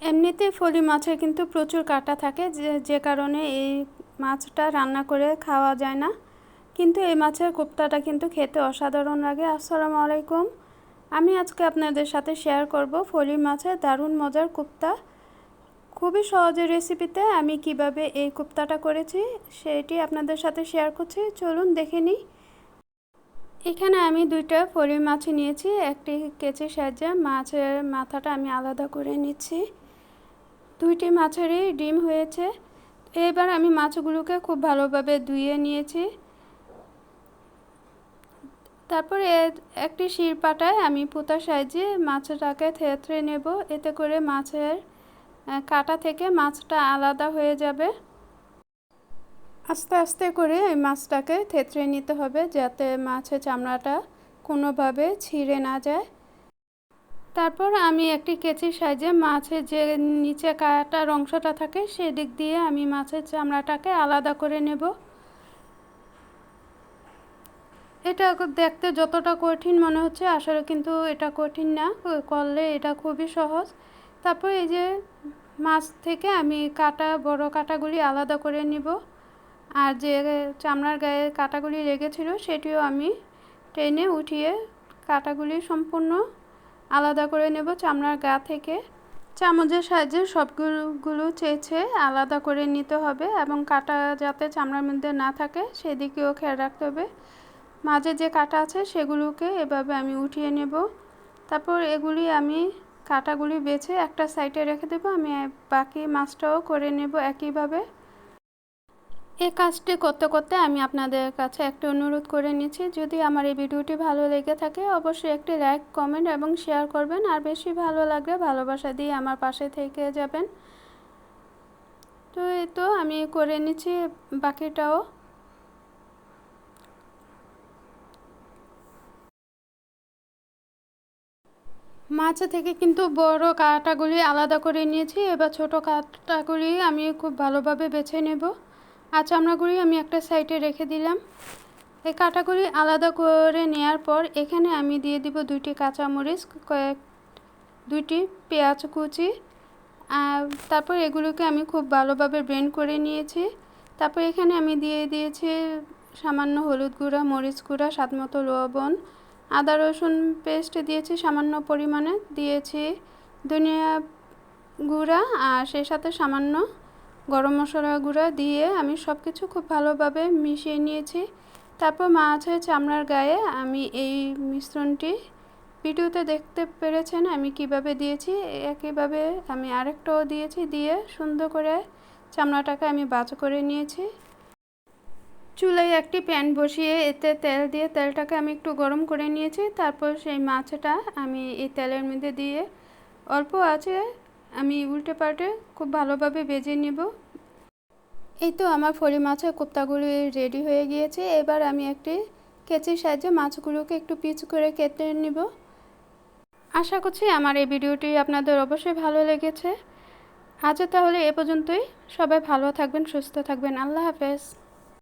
এমনিতে ফলি মাছের কিন্তু প্রচুর কাটা থাকে, যে যে কারণে এই মাছটা রান্না করে খাওয়া যায় না। কিন্তু এই মাছের কোপ্তাটা কিন্তু খেতে অসাধারণ লাগে। আসসালামু আলাইকুম। আমি আজকে আপনাদের সাথে শেয়ার করব ফলি মাছের দারুণ মজার কোপ্তা। খুবই সহজের রেসিপিতে আমি কীভাবে এই কোপ্তাটা করেছি, সেটি আপনাদের সাথে শেয়ার করছি। চলুন দেখে নিই। এখানে আমি দুইটা ফলি মাছ নিয়েছি, একটি কেচের সাহায্যে মাছের মাথাটা আমি আলাদা করে নিচ্ছি। দুইটি মাছেরই ডিম হয়েছে। এবার আমি মাছগুলোকে খুব ভালোভাবে ধুয়ে নিয়েছি। তারপরে একটি শিরপাটায় আমি পুতার সাহায্যে মাছটাকে থেতরে নেব। এতে করে মাছের কাটা থেকে মাছটা আলাদা হয়ে যাবে। আস্তে আস্তে করে এই মাছটাকে থেতরে নিতে হবে যাতে মাছের চামড়াটা কোনোভাবে ছিঁড়ে না যায়। তারপর আমি একটি কেচির সাইজে মাছের যে নিচে কাটার অংশটা থাকে সেদিক দিয়ে আমি মাছের চামড়াটাকে আলাদা করে নেব। এটা দেখতে যতটা কঠিন মনে হচ্ছে আসলে কিন্তু এটা কঠিন না, করলে এটা খুবই সহজ। তারপর এই যে মাছ থেকে আমি কাটা, বড় কাটাগুলি আলাদা করে নিব। আর যে চামড়ার গায়ে কাটাগুলি লেগেছিল সেটিও আমি টেনে উঠিয়ে কাটাগুলি সম্পূর্ণ আলাদা করে নেব চামড়ার গা থেকে। চামচের সাহায্যে সবগুলো চেয়েছে আলাদা করে নিতে হবে এবং কাটা যাতে চামড়ার মধ্যে না থাকে সেদিকেও খেয়াল রাখতে হবে। মাঝে যে কাটা আছে সেগুলোকে এভাবে আমি উঠিয়ে নেব। তারপর এগুলি আমি কাটাগুলি বেছে একটা সাইডে রেখে দেবো। আমি বাকি মাছটাও করে নেব একইভাবে। এই কাজটি করতে করতে আমি আপনাদের কাছে একটি অনুরোধ করে নিচ্ছি, যদি আমার এই ভিডিওটি ভালো লেগে থাকে, অবশ্যই একটি লাইক, কমেন্ট এবং শেয়ার করবেন। আর বেশি ভালো লাগলে ভালোবাসা দিয়ে আমার পাশে থেকে যাবেন। তো এই তো আমি করে নিচ্ছি বাকিটাও। মাছ থেকে কিন্তু বড় কাটাগুলি আলাদা করে নিয়েছি, এবার ছোট কাটাগুলি আমি খুব ভালোভাবে বেছে নেব। আর চামড়াগুলি আমি একটা সাইডে রেখে দিলাম। এই কাটাগুলি আলাদা করে নেওয়ার পর এখানে আমি দিয়ে দিব দুইটি কাঁচামরিচ, কয়েক, দুইটি পেঁয়াজ কুচি তারপর এগুলোকে আমি খুব ভালোভাবে ব্রেন্ড করে নিয়েছি। তারপর এখানে আমি দিয়ে দিয়েছি সামান্য হলুদ গুঁড়া, মরিচ গুঁড়া, স্বাদ মতো লবণ, আদা রসুন পেস্ট দিয়েছি সামান্য পরিমাণে, দিয়েছি ধনিয়া গুঁড়া, আর সেই সাথে সামান্য গরম মশলা গুঁড়া দিয়ে আমি সব কিছু খুব ভালোভাবে মিশিয়ে নিয়েছি। তারপর মাছের চামড়ার গায়ে আমি এই মিশ্রণটি। ভিডিওতে দেখতে পেরেছেন আমি কীভাবে দিয়েছি, একইভাবে আমি আরেকটাও দিয়েছি দিয়ে সুন্দর করে চামড়াটাকে আমি বাজ করে নিয়েছি। চুলায় একটি প্যান বসিয়ে এতে তেল দিয়ে তেলটাকে আমি একটু গরম করে নিয়েছি। তারপর সেই মাছটা আমি এই তেলের মধ্যে দিয়ে অল্প আছে আমি উল্টে পাল্টে খুব ভালোভাবে বেজে নিব। এই তো আমার ফলি মাছের কোপ্তাগুলি রেডি হয়ে গিয়েছে। এবার আমি একটি কেচির সাহায্যে মাছগুলোকে একটু পিচ করে কেটে নিব। আশা করছি আমার এই ভিডিওটি আপনাদের অবশ্যই ভালো লেগেছে। আজ তাহলে এ পর্যন্তই। সবাই ভালো থাকবেন, সুস্থ থাকবেন। আল্লাহ হাফেজ।